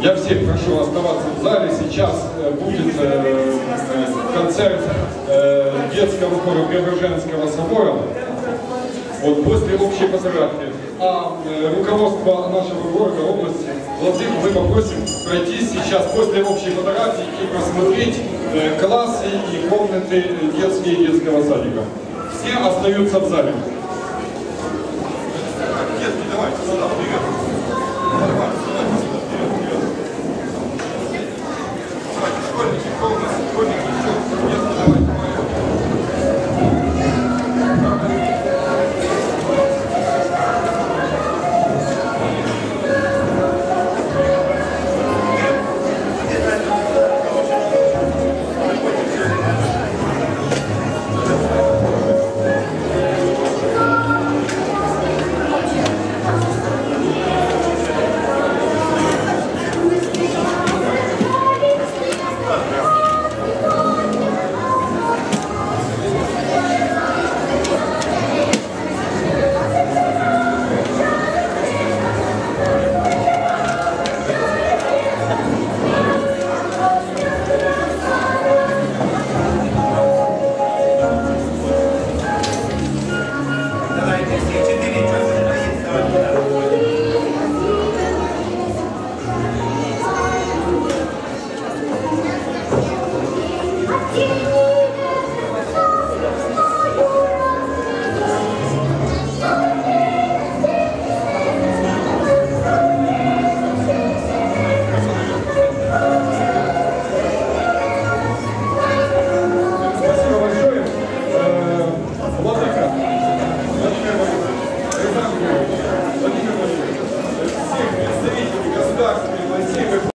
Я всех прошу оставаться в зале. Сейчас э, будет э, концерт э, детского хора Преображенского собора. Вот после общей фотографии. А э, руководство нашего города, области, Владимир, мы попросим пройтись сейчас после общей фотографии и просмотреть э, классы и комнаты детские детского садика. Все остаются в зале. школьники, школьники, школьники,